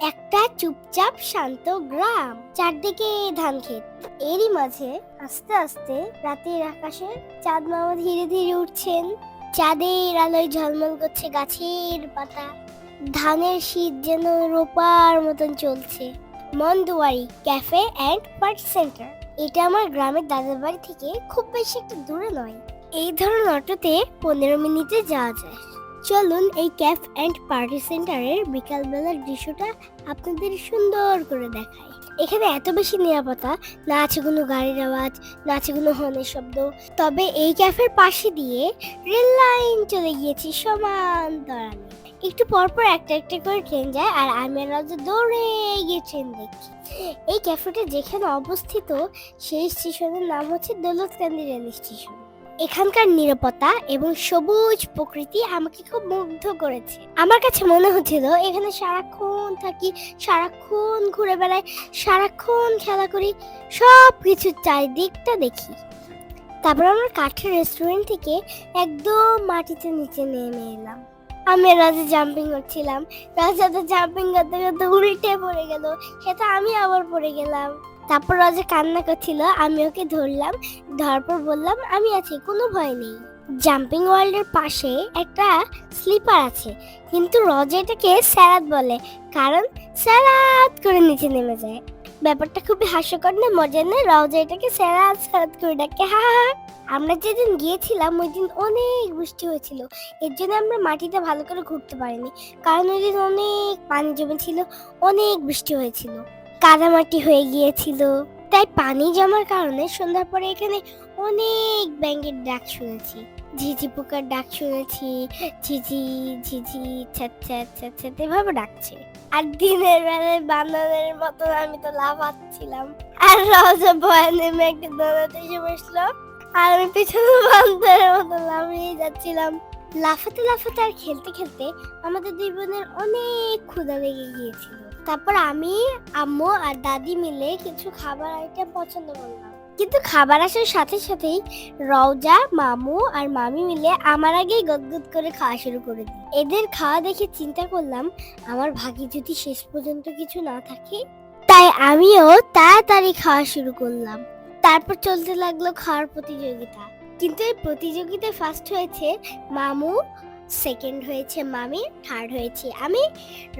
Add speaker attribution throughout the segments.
Speaker 1: একটা চুপচাপ শান্ত গ্রাম, চারদিকে ধান ক্ষেত। এরই মাঝে আস্তে আস্তে রাতের আকাশে চাঁদ মামা ধীরে ধীরে উঠছেন। চাঁদের আলোয় ঝলমল করছে গাছের পাতা। ধানের শীত যেন রোপার মতন চলছে। মন্দুয়ারি ক্যাফে অ্যান্ড পার্ট সেন্টার। এটা আমার গ্রামের দাদার বাড়ি থেকে খুব বেশি একটা দূরে নয়। এই ধরনের অটোতে পনেরো মিনিটে যাওয়া যায়। চলুন এই ক্যাফ অ্যান্ড পার্টি সেন্টারের বিকালবেলার দৃশ্যটা আপনাদের সুন্দর করে দেখাই। এখানে এত বেশি নিরাপত্তা, না আছে কোনো গাড়ির আওয়াজ, না আছে কোনো হর্নের শব্দ। তবে এই ক্যাফের পাশে দিয়ে রেল লাইন চলে গিয়েছে সমান দড়ানে একটু পরপর একটা একটা করে ট্রেন যায় আর আমি রাজা দৌড়ে গিয়ে ট্রেন দেখি। এই ক্যাফেটা যেখানে অবস্থিত, সেই স্টেশনের নাম হচ্ছে দৌলতকান্দি রেল স্টেশন। এখানকার নিরাপত্তা এবং সবুজ প্রকৃতি আমাকে খুব মুগ্ধ করেছে। আমার কাছে মনে হচ্ছিল এখানে সারাক্ষণ থাকি, সারাক্ষণ ঘুরে বেড়াই, সারাক্ষণ খেলা করি সব কিছু চারিদিকটা দেখি। তারপর আমরা কাঠের রেস্টুরেন্ট থেকে একদম মাটিতে নিচে নেমে এলাম। আমি রাজা জাম্পিং করছিলাম। রাজা তো জাম্পিং করতে করতে উল্টে পড়ে গেল। সেটা আমি আবার পড়ে গেলাম। তারপর রাজা কান্না করছিল, আমি ওকে ধরলাম, ধরার পর বললাম, আমি আছি, কোনো ভয় নেই। জাম্পিং ওয়ার্ল্ডের পাশে একটা স্লিপার আছে, কিন্তু রজ এটাকে স্যারাত বলে, কারণ স্যারাত করে নিচে নেমে যায়। ব্যাপারটা খুবই হাস্যকর না, মজার না, রজ এটাকে স্যারাত স্যারাত করে ডাকে, হা হা। আমরা যেদিন গিয়েছিলাম, ওই দিন অনেক বৃষ্টি হয়েছিল, এর জন্য আমরা মাটিতে ভালো করে ঘুরতে পারিনি, কারণ ওই দিন অনেক পানি জমেছিল, অনেক বৃষ্টি হয়েছিল। কাদামাটি হয়ে গিয়েছিল। তাই পানি জমার কারণে সন্ধ্যার পরে এখানে অনেক ব্যাঙের ডাক শুনেছি। ঝিঝি পোকার ডাক শুনেছি। ঝিঝি ঝিঝি ছ্যাট এভাবে ডাকছে। আর দিনের বেলায় বান্দরের মতো আমি তো লাফাচ্ছিলাম। আর রজা ভয় নেমে একটা দৌড়াতে এসে বসল। আর আমি পিছনে বান্দরের মতো লাফিয়ে যাচ্ছিলাম। লাফাতে লাফাতে আর খেলতে খেলতে আমাদের দুই বোনের অনেক ক্ষুধা লেগে গিয়েছিল। তারপর আমি, আম্মু আর দাদি মিলে কিছু খাবার আইটেম পছন্দ করলাম। কিন্তু খাবার আসার সাথে সাথেই রওজা, মামু আর মামি মিলে আমার আগেই গদগদ করে খাওয়া শুরু করে দিই এদের খাওয়া দেখে চিন্তা করলাম, আমার ভাগে যদি শেষ পর্যন্ত কিছু না থাকে, তাই আমিও তাড়াতাড়ি খাওয়া শুরু করলাম। তারপর চলতে লাগল খাওয়ার প্রতিযোগিতা। কিন্তু এই প্রতিযোগিতায় ফার্স্ট হয়েছে মামু সেকেন্ড হয়েছে মামি থার্ড হয়েছে আমি,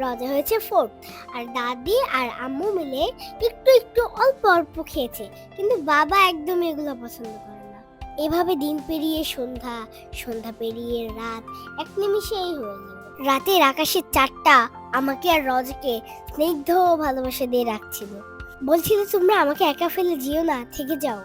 Speaker 1: রজা হয়েছে ফোর্থ আর দাদি আর আম্মু মিলে একটু একটু অল্প অল্প খেয়েছে, কিন্তু বাবা একদম এগুলো পছন্দ করে না। এভাবে দিন পেরিয়ে সন্ধ্যা সন্ধ্যা পেরিয়ে রাত, এক নিমিষেই হয়ে গেল রাতের আকাশের চারটা আমাকে আর রজকে স্নিগ্ধ ভালোবাসা দিয়ে রাখছিল। বলছিল, তোমরা আমাকে একা ফেলে যেও না, থেকে যাও।